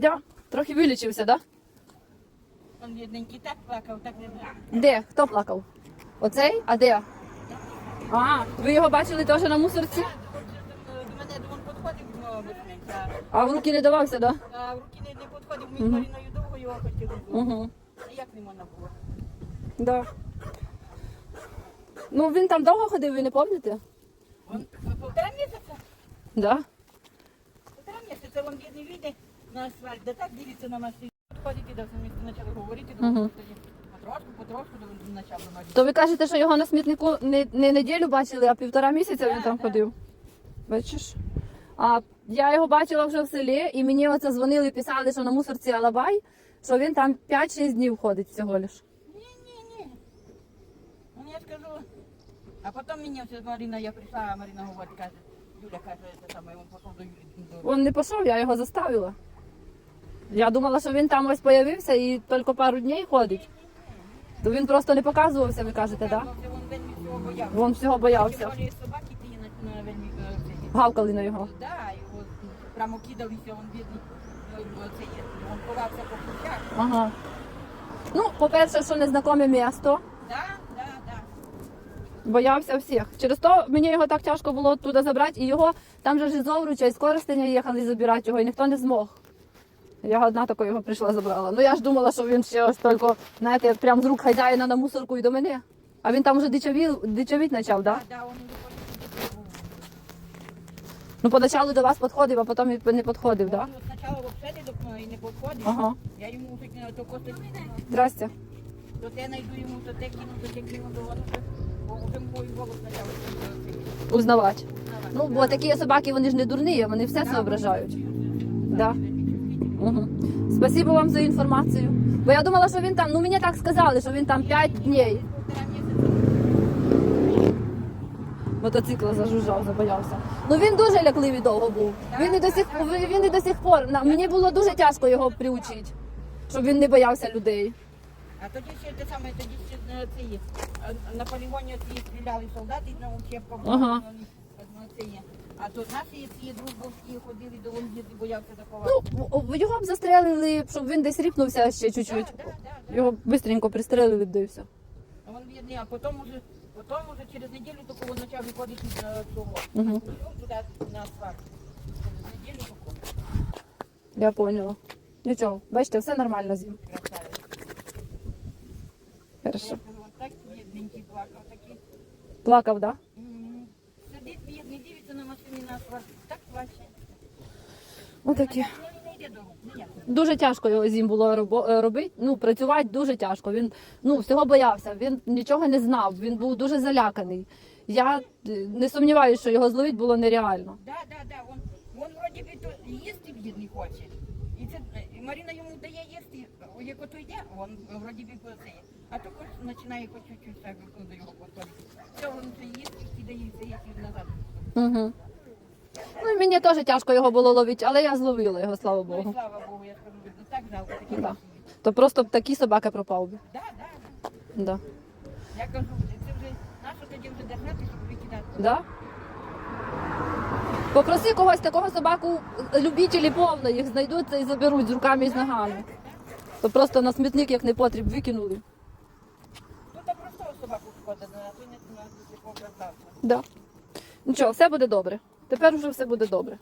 Да. Трохи вилічився, да? Он бідненький так плакав, так не знаю. Де? Хто плакав? Оцей? А де? А, ви його бачили теж на мусорці? До мене він підходив быстренько, А в руки не давався, да? а в руки не, не підходив, ми з Маріною довго його хотіли. Угу. Як не можна було? Да. Ну він там довго ходив, ви не пам'ятаєте? Он півтора місяця. Да. Півтора місяця він бідний вийде на асфальт, да так дивиться на нас. Підходить і до місця почали говорити, Мгм. тоді потрошку, потрошку, до він говорити. То ви кажете, що його на смітнику не, не неділю бачили, а півтора місяця він там ходив. Бачиш? А я його бачила вже в селі, і мені оце дзвонили, і писали, що на мусорці Алабай, що він там 5-6 днів ходить всього лиш. Ні, ні, ні. Ну я. А потім мені все Марина, я прийшла, а Марина говорить, каже, Юля каже, це саме, він пішов до Юлі. до- Він не пішов, я його заставила. Я думала, що він там ось появився і тільки пару днів ходить. То він просто не показувався, ви кажете, так? Да? Він всього боявся. Собаки. Гавкали на його. Прямо кидалися, він бідний. ховався по кущах. Ага. Ну, по-перше, що незнакоме місто. Боявся всіх. Через то мені його так тяжко було туди забрати, і його там же ж із Овруча, із Коростеня їхали забирати його, і ніхто не змог. Я одна тако його прийшла забрала. Ну я ж думала, що він ще ось тільки, знаєте, прям з рук хазяїна на мусорку і до мене. А він там вже дичавів, дичавіть почав, так? Да, да. Ну, поначалу до вас підходив, а потім і не підходив, так? Він спочатку взагалі до мною не підходив. Ага. Я йому вже то косить. Здрасте. То те знайду йому, то те кину, то те кину, то воно вже, бо вже мой голос почав. Узнавати. Ну, бо такі собаки, вони ж не дурні, вони все соображають. Да. Угу. Спасибо вам за інформацію. Бо я думала, що він там, ну мені так сказали, що він там 5 днів. Мотоцикл зажужжав, забоявся. Ну він дуже лякливий довго був. Він і до сих він і до сих пор. Мені було дуже тяжко його приучити, щоб він не боявся людей. А тоді ще те саме, тоді ще е, це є. На полігоні стріляли солдати на учебках. Ага. ну, це є. А тут наші ці дружбовські ходили, до він діти боявся такого. Ну, його б застрелили, щоб він десь ріпнувся ще чуть-чуть. Да, да, да. Його швидко пристрелили, да і все. А він бідний, а потім уже, потім уже через неділю він почав виходити з е, цього. Мгм. Туди на асфальт. Через неділю тільки. Я поняла. Нічого, бачите, все нормально з ним. Красавець. Я Хорошо. кажу, так бідненький плакав, такий. Плакав, так? Да? М, Сидить бідний, дивиться на машині на асфальт, так плаче. Отакі. Ну, він. Дуже тяжко його з ним було е, робити. Ну, працювати дуже тяжко. Він ну, всього боявся, він нічого не знав, він був дуже заляканий. Я е, не сумніваюся, що його зловити було нереально. Да, да, да, он, он вроде би то їсти бідний хоче. І це і Марина йому дає їсти, як ото йде, він вроді би це. А то хоч починає по чуть-чуть так до його підходити. Все, він вже їсти, кидає все, як і назад. Угу. Ну, мені теж тяжко його було ловити, але я зловила його, слава Ну і Богу. слава Богу, я скажу, ну так жалко, такі Да. То просто б такі собаки пропав би. Да, да, да. Да. Я кажу, це вже нащо тоді вже держати, щоб викидати. Да? Попроси когось такого собаку, любителі повно, їх знайдуться і заберуть з руками і з ногами. То просто на смітник, як не потріб, викинули. Тут так просто собаку шкода, ну, а то не на такого красавця. Да. Нічого, все буде добре. Тепер вже все буде добре.